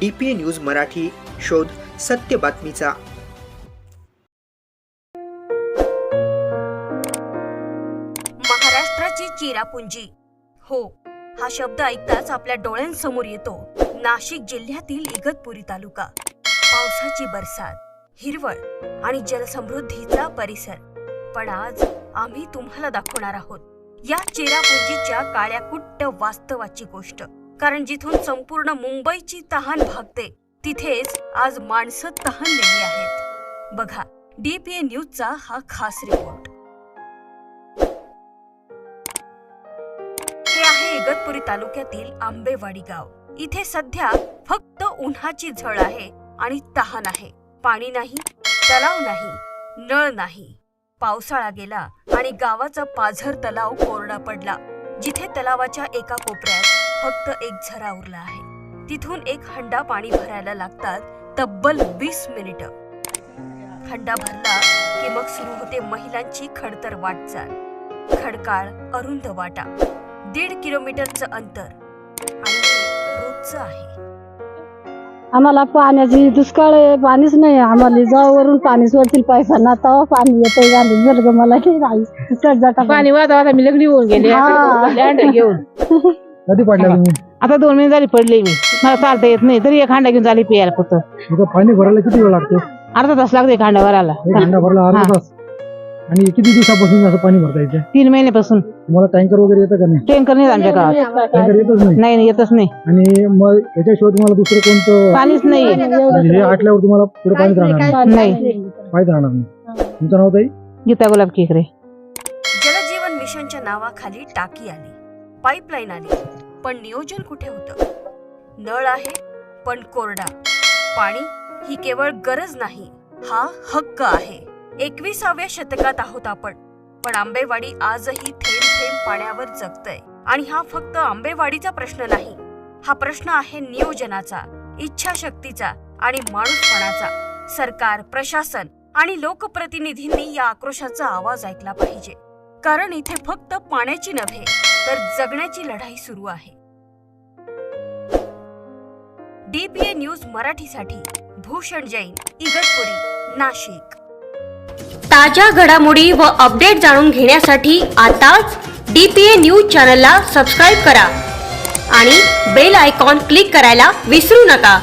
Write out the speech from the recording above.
D P A news Marathi शोध सत्य बातमीचा. महाराष्ट्राची चिरापुंजी. हो हा शब्द ऐकताच आपल्या डोळ्यांसमोर येतो. नाशिक जिल्ह्यातील इगतपुरी तालुका. पावसाची बरसात हिरवळ आणि जलसमृद्धीचा परिसर. पण आज आम्ही तुम्हाला दाखवणार आहोत या चिरापुंजीच्या काळ्याकुट्ट वास्तवाची गोष्ट. कारण जिथून संपूर्ण मुंबईची तहान भागते तिथेच आज माणसं तहानलेली आहेत. बघा डीपीए न्यूजचा हा खास रिपोर्ट हे आहे इगतपुरी तालुक्यातील आंबेवाडी गाव. इथे सध्या फक्त उन्हाची झळ आहे आणि तहान आहे. पाणी नाही तलाव नाही नळ नाही. पावसाळा गेला आणि गावाचा पाझर तलाव कोरडा पडला. जिथे तलावाच्या एका कोपऱ्यात फक्त एक झरा उरला आहे. तिथून एक हंडा पाणी भरायला लागतात. तब्बल वीस मिनिटं. हंडा भरला की मग सुरू होते महिलांची खडतर वाटचाल. खडकाळ अरुंद वाटा. दीड किलोमीटरचं अंतर. आणि हे रोजचं आहे. आम्हाला पाण्याची दुष्काळ आहे पाणीच नाही. आम्हाला जावरून पाणी सोडतील पैसा. ना पाणी येते घालून मला की नाही पाणी. वाहता मी लग्नी होऊन गेले. लँड घेऊन. कधी पडल्या तुम्ही? आता दोन महिने झाली पडले मी. मला चालता येत नाही. तरी एक हांडा घेऊन झाली प्यायला फक्त. पाणी भरायला किती वेळ लागतो? अर्धा तास लागते एक हांडा भरायला. एक घंटा भरला अर्धा हा. तास. आणि किती दिवसापासून असं पाणी भरता येते तीन महिन्यापासून. तुम्हाला टँकर वगैरे येतं का नाही? टँकर नाही आमच्या गावात. टँकर येतच नाही? नाही नाही, येतच नाही. आणि मग याच्याशिवाय तुम्हाला दुसरं कोणतं पाणीच नाही. म्हणजे हे आटल्यावर तुम्हाला पुढे पाणीच राहणार नाही. पाणीच राहणार नाही. तुमचं नाव ताई? गीता गुलाब केकरे जलजीवन मिशनच्या नावाखाली टाकी आली. पाईपलाईन आली. पण नियोजन कुठे होतं? नळ आहे पण कोरडा. पाणी ही केवळ गरज नाही हा हक्क आहे. एकविसाव्या शतकात आहोत आपण पण आंबेवाडी आजही थेंब थेंब पाण्यावर जगतय. आणि हा फक्त आंबेवाडीचा प्रश्न नाही हा प्रश्न आहे नियोजनाचा इच्छाशक्तीचा आणि माणूसपणाचा. सरकार प्रशासन आणि लोकप्रतिनिधींनी या आक्रोशाचा आवाज ऐकला पाहिजे. कारण इथे फक्त पाण्याची नव्हे तर जगण्याची लढाई सुरू आहे. डीपीए न्यूज मराठीसाठी भूषण जैन इगतपुरी नाशिक. ताज्या घडामोडी व अपडेट जाणून घेण्यासाठी आताच डीपीए न्यूज चॅनलला सबस्क्राईब करा आणि बेल आयकॉन क्लिक करायला विसरू नका.